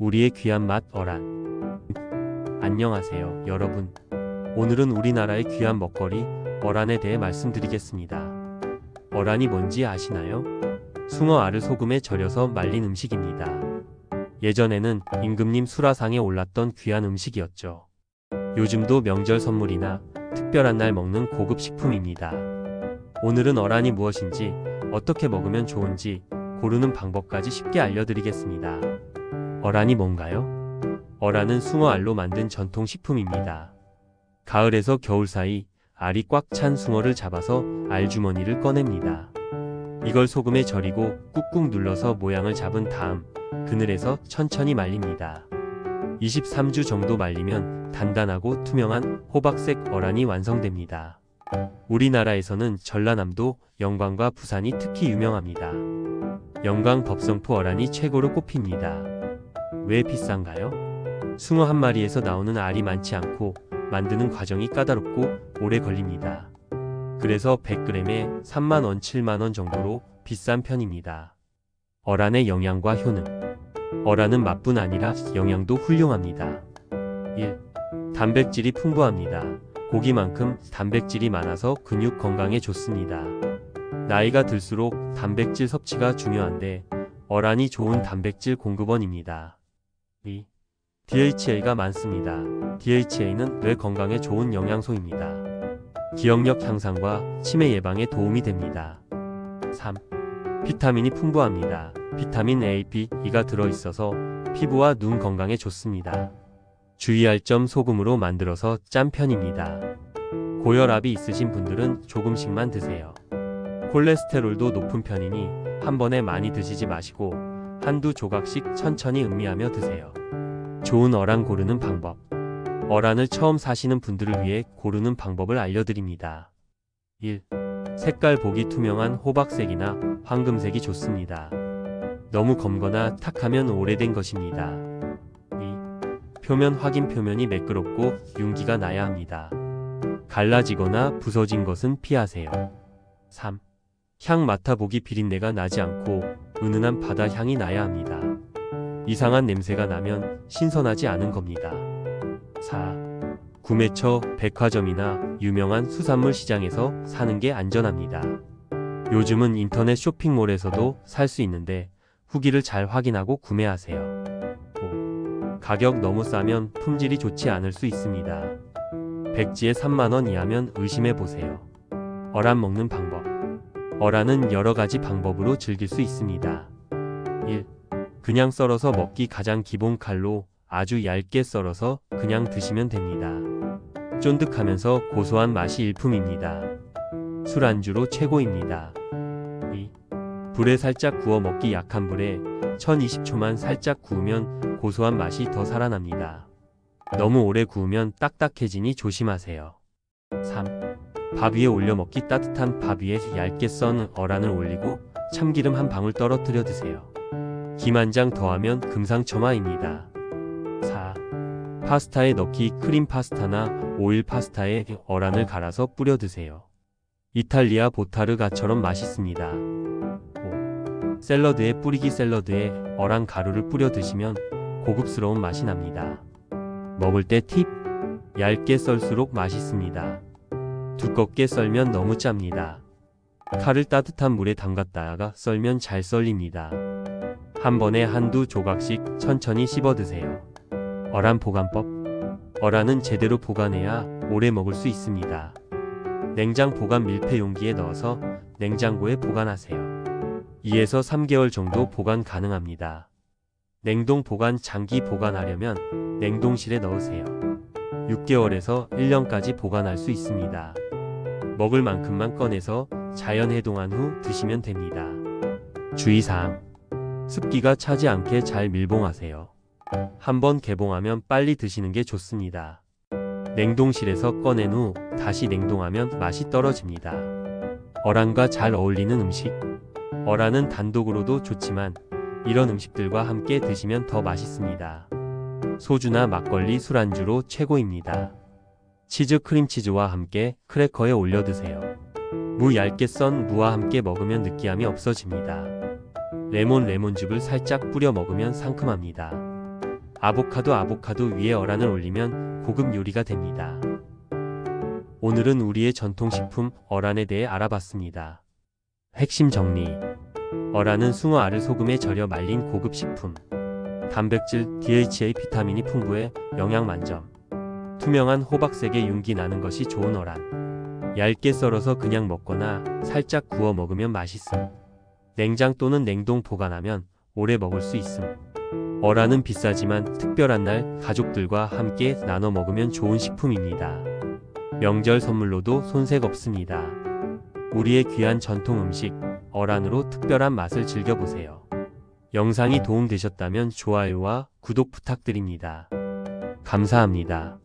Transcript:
우리의 귀한 맛 어란. 안녕하세요, 여러분. 오늘은 우리나라의 귀한 먹거리 어란에 대해 말씀드리겠습니다. 어란이 뭔지 아시나요? 숭어 알을 소금에 절여서 말린 음식입니다. 예전에는 임금님 수라상에 올랐던 귀한 음식이었죠. 요즘도 명절 선물이나 특별한 날 먹는 고급 식품입니다. 오늘은 어란이 무엇인지, 어떻게 먹으면 좋은지 고르는 방법까지 쉽게 알려드리겠습니다. 어란이 뭔가요? 어란은 숭어 알로 만든 전통 식품입니다. 가을에서 겨울 사이 알이 꽉 찬 숭어를 잡아서 알주머니를 꺼냅니다. 이걸 소금에 절이고 꾹꾹 눌러서 모양을 잡은 다음 그늘에서 천천히 말립니다. 23주 정도 말리면 단단하고 투명한 호박색 어란이 완성됩니다. 우리나라에서는 전라남도 영광과 부산이 특히 유명합니다. 영광 법성포 어란이 최고로 꼽힙니다. 왜 비싼가요? 숭어 한 마리에서 나오는 알이 많지 않고 만드는 과정이 까다롭고 오래 걸립니다. 그래서 100g에 3만원, 7만원 정도로 비싼 편입니다. 어란의 영양과 효능. 어란은 맛뿐 아니라 영양도 훌륭합니다. 1. 단백질이 풍부합니다. 고기만큼 단백질이 많아서 근육 건강에 좋습니다. 나이가 들수록 단백질 섭취가 중요한데 어란이 좋은 단백질 공급원입니다. 2. DHA가 많습니다. DHA는 뇌 건강에 좋은 영양소입니다. 기억력 향상과 치매 예방에 도움이 됩니다. 3. 비타민이 풍부합니다. 비타민 A, B, E가 들어있어서 피부와 눈 건강에 좋습니다. 주의할 점 소금으로 만들어서 짠 편입니다. 고혈압이 있으신 분들은 조금씩만 드세요. 콜레스테롤도 높은 편이니 한 번에 많이 드시지 마시고 한두 조각씩 천천히 음미하며 드세요. 좋은 어란 고르는 방법. 어란을 처음 사시는 분들을 위해 고르는 방법을 알려드립니다. 1. 색깔 보기 투명한 호박색이나 황금색이 좋습니다. 너무 검거나 탁하면 오래된 것입니다. 2. 표면 확인 표면이 매끄럽고 윤기가 나야 합니다. 갈라지거나 부서진 것은 피하세요. 3. 향 맡아보기 비린내가 나지 않고 은은한 바다 향이 나야 합니다. 이상한 냄새가 나면 신선하지 않은 겁니다. 4. 구매처 백화점이나 유명한 수산물 시장에서 사는 게 안전합니다. 요즘은 인터넷 쇼핑몰에서도 살 수 있는데 후기를 잘 확인하고 구매하세요. 5. 가격 너무 싸면 품질이 좋지 않을 수 있습니다. 백지에 3만원 이하면 의심해 보세요. 어란 먹는 방법. 어란은 여러 가지 방법으로 즐길 수 있습니다. 1. 그냥 썰어서 먹기 가장 기본 칼로 아주 얇게 썰어서 그냥 드시면 됩니다. 쫀득하면서 고소한 맛이 일품입니다. 술안주로 최고입니다. 2. 불에 살짝 구워 먹기 약한 불에 1020초만 살짝 구우면 고소한 맛이 더 살아납니다. 너무 오래 구우면 딱딱해지니 조심하세요. 3. 밥 위에 올려 먹기 따뜻한 밥 위에 얇게 썬 어란을 올리고 참기름 한 방울 떨어뜨려 드세요. 김 한 장 더하면 금상첨화입니다. 4. 파스타에 넣기 크림 파스타나 오일 파스타에 어란을 갈아서 뿌려 드세요. 이탈리아 보타르가처럼 맛있습니다. 5. 샐러드에 뿌리기 샐러드에 어란 가루를 뿌려 드시면 고급스러운 맛이 납니다. 먹을 때 팁. 얇게 썰수록 맛있습니다. 두껍게 썰면 너무 짭니다. 칼을 따뜻한 물에 담갔다가 썰면 잘 썰립니다. 한 번에 한두 조각씩 천천히 씹어 드세요. 어란 보관법. 어란은 제대로 보관해야 오래 먹을 수 있습니다. 냉장 보관 밀폐 용기에 넣어서 냉장고에 보관하세요. 2에서 3개월 정도 보관 가능합니다. 냉동 보관 장기 보관하려면 냉동실에 넣으세요. 6개월에서 1년까지 보관할 수 있습니다. 먹을 만큼만 꺼내서 자연 해동한 후 드시면 됩니다. 주의사항. 습기가 차지 않게 잘 밀봉하세요. 한번 개봉하면 빨리 드시는 게 좋습니다. 냉동실에서 꺼낸 후 다시 냉동하면 맛이 떨어집니다. 어란과 잘 어울리는 음식. 어란은 단독으로도 좋지만 이런 음식들과 함께 드시면 더 맛있습니다. 소주나 막걸리 술안주로 최고입니다. 치즈 크림치즈와 함께 크래커에 올려 드세요. 무 얇게 썬 무와 함께 먹으면 느끼함이 없어집니다. 레몬 레몬즙을 살짝 뿌려 먹으면 상큼합니다. 아보카도 아보카도 위에 어란을 올리면 고급 요리가 됩니다. 오늘은 우리의 전통식품 어란에 대해 알아봤습니다. 핵심 정리. 어란은 숭어 알을 소금에 절여 말린 고급 식품. 단백질, DHA, 비타민이 풍부해 영양 만점. 투명한 호박색의 윤기 나는 것이 좋은 어란. 얇게 썰어서 그냥 먹거나 살짝 구워 먹으면 맛있음. 냉장 또는 냉동 보관하면 오래 먹을 수 있음. 어란은 비싸지만 특별한 날 가족들과 함께 나눠 먹으면 좋은 식품입니다. 명절 선물로도 손색 없습니다. 우리의 귀한 전통 음식 어란으로 특별한 맛을 즐겨보세요. 영상이 도움되셨다면 좋아요와 구독 부탁드립니다. 감사합니다.